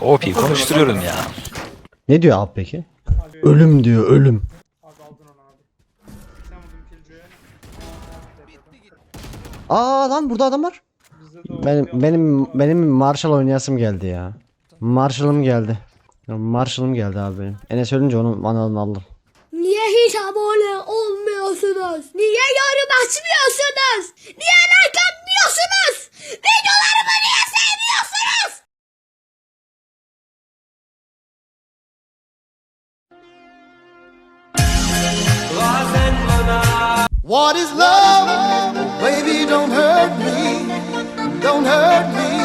OP konuşturuyorum ya. Ne diyor abi peki? Ölüm diyor ölüm. Aa lan burada adam var. Bizde de o Benim benim benim Marshall oynayasım geldi ya. Marshall'ım geldi. Marshall'ım geldi abi benim. Enes ölünce onu analını aldım. Niye hiç abone olmuyorsunuz? Niye yorum açmıyorsunuz? Niye like atmıyorsunuz? Videolarımı niye What is love? Baby, don't hurt me. Don't hurt me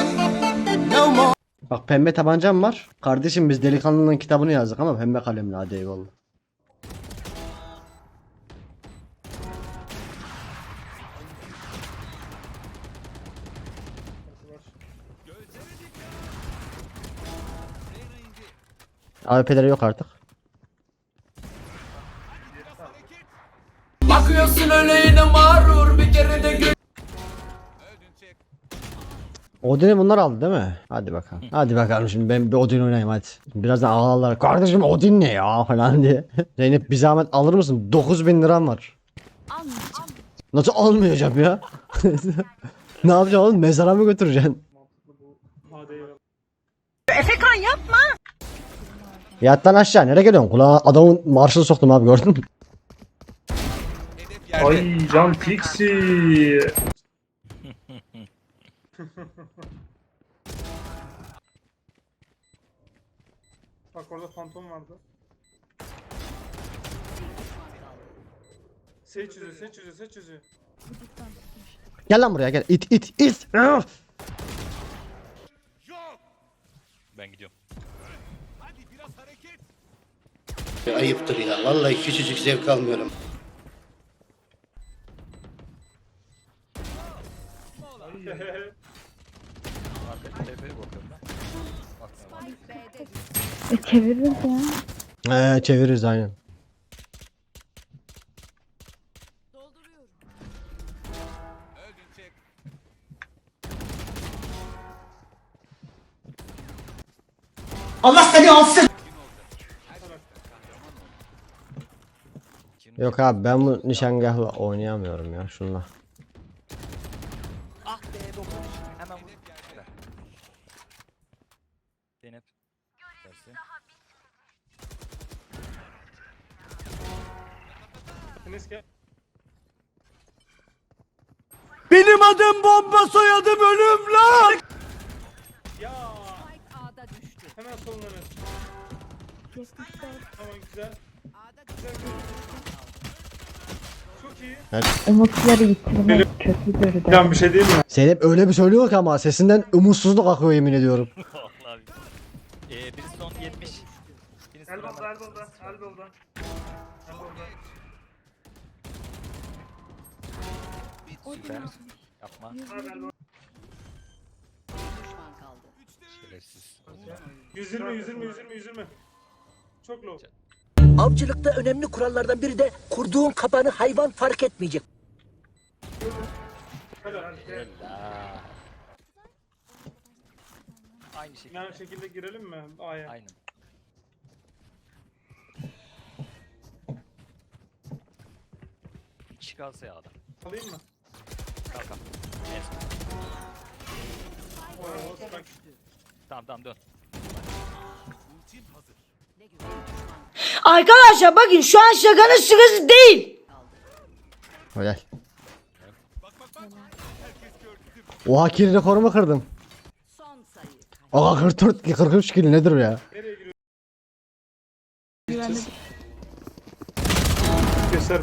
no more. Bak pembe tabancam var. Kardeşim biz delikanlının kitabını yazdık ama pembe kalemle hadi eyvallah. AWP'leri yok artık. Bakıyorsun öyle yine mağrur bir kere de gö- Odin'i bunlar aldı değil mi? Hadi bakalım. Hadi bakalım şimdi ben bir Odin oynayayım hadi. Birazdan ağlarlar. Kardeşim Odin ne ya falan diye. Zeynep bir zahmet alır mısın? 9000 liram var. Nasıl almayacağım ya? ne yapacaksın oğlum? Mezara mı götüreceksin? Hadi eyvallah. Yattan aşağı nereye geliyorsun? Kulağa adamın marşını soktum abi gördün mü? Ay Can Pixie. Bak orada fantom vardı. Seç yüzü, seç yüzü, seç yüzü. Gel lan buraya gel. İt it it. Ah! Ben gidiyorum. Ayıptır ya. Vallahi küçücük zevk almıyorum. Arka TP'ye bakıyorum. E çeviririz ya. Ee, çeviririz aynen. Yok abi ben bu nişangahla oynayamıyorum ya şunla. Hemen vur. Zeynep. Dersin. Enes gel. Benim adım bomba soyadım ölüm lan Ya. Hemen soluna Enes. Tamam güzel. Güzel, güzel. Umutları yitirmek kötü görüyor. Can bir şey değil mi? Zeynep öyle bir söylüyor ki ama sesinden umutsuzluk akıyor yemin ediyorum. Vallahi. Ee, birisi son 70. Birisi Elbow'da, sonra- elbow'da, elbow'da. Elbow'da. Süper. Yapma. Şerefsiz. 120, 120, 120, 120. Çok low. Avcılıkta önemli kurallardan biri de kurduğun kabanı hayvan fark etmeyecek. Aynı şekilde. Aynı şekilde girelim mi A'ya? Aynen. Kişi kalsa ya adam. Alayım mı? Kalk kalk. En son. Oo, bak. Tamam tamam dön. Arkadaşlar bakın şu an şakanın sırası değil. Helal. Oha kill rekorumu kırdım. Aga 44 43 kill nedir ya? Nereye giriyorsun? Göster.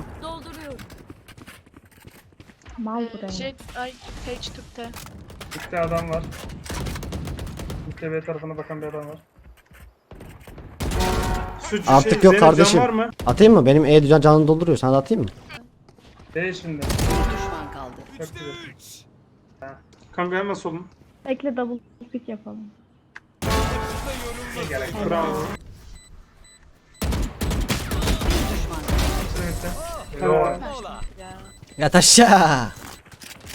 Mal buraya. Şey, ay page tüpte. Bir adam var. Bir B tarafına bakan bir adam var. Şu Artık şey, yok Zeynep can kardeşim. var mı? Atayım mı? Benim E can canını dolduruyor. Sana da atayım mı? B şimdi. Çok güzel. Ha. Kanka hemen solun. Bekle double pick yapalım. Bravo. Helal. Yat aşağı.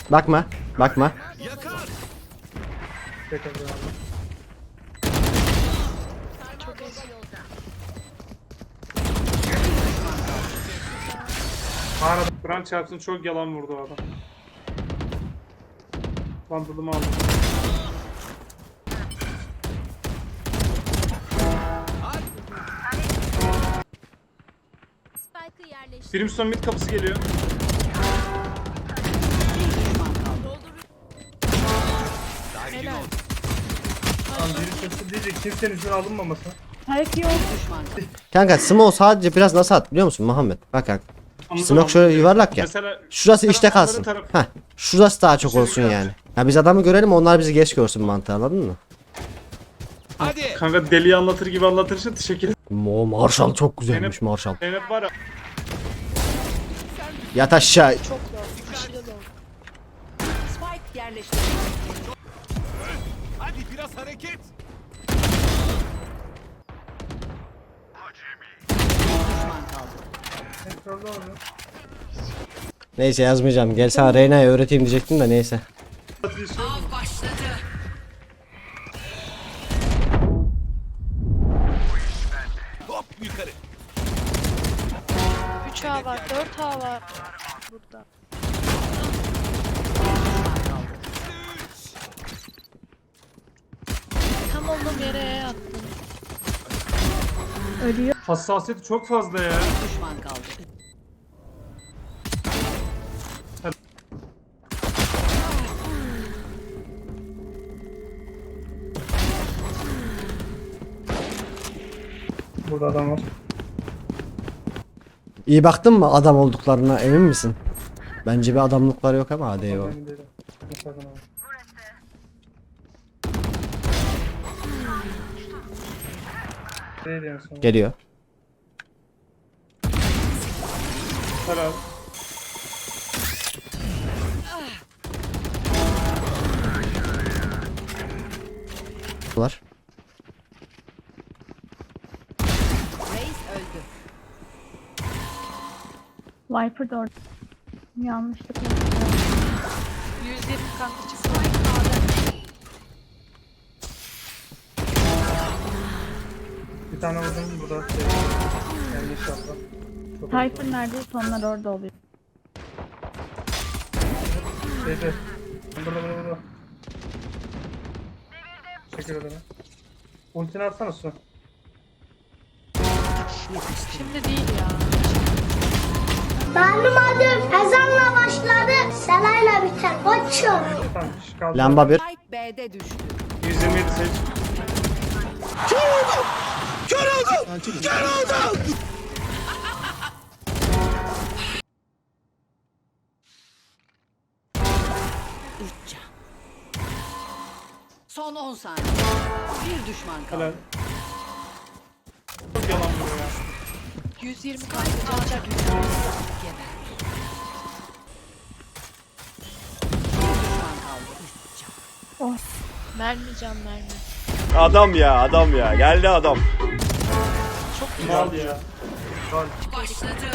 Bakma. Bakma. Tekrar devam. Mağarada. Kur'an çarpsın çok yalan vurdu o adam. Bandılımı aldım. Spike'ı yerleştir. Brimstone mid kapısı geliyor. Lan biri sesi diyecek kimsenin üstüne alınmaması. Belki yok. Kanka Smo sadece biraz nasıl at biliyor musun Muhammed? Bak Anladım, Smoke şöyle anladım. yuvarlak ya. Mesela Şurası işte kalsın. tarafı- Heh. Şurası daha çok Şey olsun yani. Ya biz adamı görelim onlar bizi geç görsün mantığı anladın mı? Hadi. Kanka deliyi anlatır gibi anlatırsa teşekkür ederim. Mo Marshall çok güzelmiş Zeynep- Marshall. Zeynep var ya. Yat aşağı. Çok. Aşırı zor. Spike yerleştirildi. Hadi biraz hareket. Oluyor. Neyse yazmayacağım. Gel sana Reyna'ya öğreteyim diyecektim de neyse. Hop yukarı. 3 A var, 4 A var. Burada. Tam olduğum yere attım. Ölüyor. Hassasiyeti çok fazla ya. Düşman kaldı. Burada adam var. İyi baktın mı adam olduklarına emin misin? Bence bir adamlıkları yok ama hadi eyvallah. Emin değilim. Sonra. Geliyor. Helal. Var. Reis öldü. Viper de orada. Yanlışlıkla. 120 kanka çıktı. Bir tane vurdum burada. Şey, yani inşallah. Cypher neredeyse onlar orada oluyor. Şeyde. Burada burada burada. Teşekkür ederim. Ultini atsana su. Şimdi değil ya. Benim adım ezanla başladı, selayla biter. Koçum. Tamam kişi kaldı. Lamba bir. Spike B'de düştü. 127 seç. Üç can. Son 10 saniye. Bir düşman kaldı. Helal. Çok yalan vuruyor ya. 120 kanka canacak. Geber. Bir düşman kaldı. Üç can. Mermi can mermi. Adam ya adam ya geldi adam. Mal ya. Başladı.